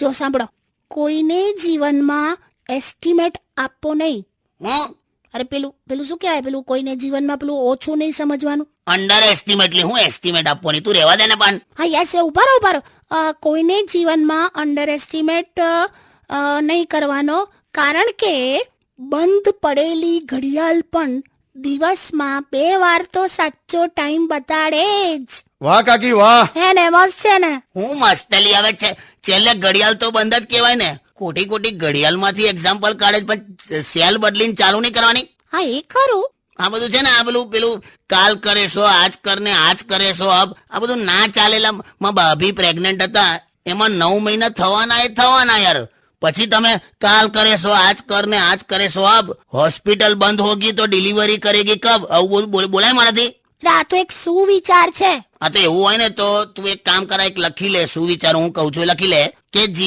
જો સાંભળો કોઈને જીવનમાં એસ્ટિમેટ આપવો નહીં. હું અરે પેલું પેલું શું કહેવાય? પેલું કોઈને જીવનમાં પેલું ઓછું નહીં સમજવાનું? અંડર એસ્ટિમેટલી હું એસ્ટિમેટ આપવાની તું રહેવા દે ને પણ હા યસ ઊભા રહો ઊભા રહો. કોઈને જીવનમાં અંડર એસ્ટિમેટ નહીં કરવાનો કારણ કે બંધ પડેલી ઘડિયાળ પણ દિવસમાં બે વાર તો સાચો ટાઈમ બતાડે જ. વાહ કાકી વાહ. હે ને મસ્ત છે ને? હું મસ્તલી આવે છે. છેલ્લે ઘડિયાળ તો બંધ જ કહેવાય ને. ખોટી ખોટી ઘડિયાળમાંથી એક્ઝામ્પલ કાઢે છે, પણ સેલ બદલીને ચાલુ નહીં કરવાની? હા એ ખરું. આ બધું છે ને આ પેલું પેલું કાલ કરે છો આજ કરને આજ કરે છો અબ આ બધું ના ચાલેલા. માં ભાભી પ્રેગ્નેન્ટ હતા. એમાં નવ મહિના થવાના એ થવાના યાર. પછી તમે કાલ કરે સો આજ કરને આજ કરે સો અબ હોસ્પિટલ બંધ હોગી તો ડિલિવરી કરેગી કબ? આવું બધું બોલ- બોલાય મારાથી. આ તો એક સુવિચાર છે. હા તો એવું હોય ને તો તું એક કામ કરાય એક લખી લે સુવિચાર હું કહું છું લખી લે કે જી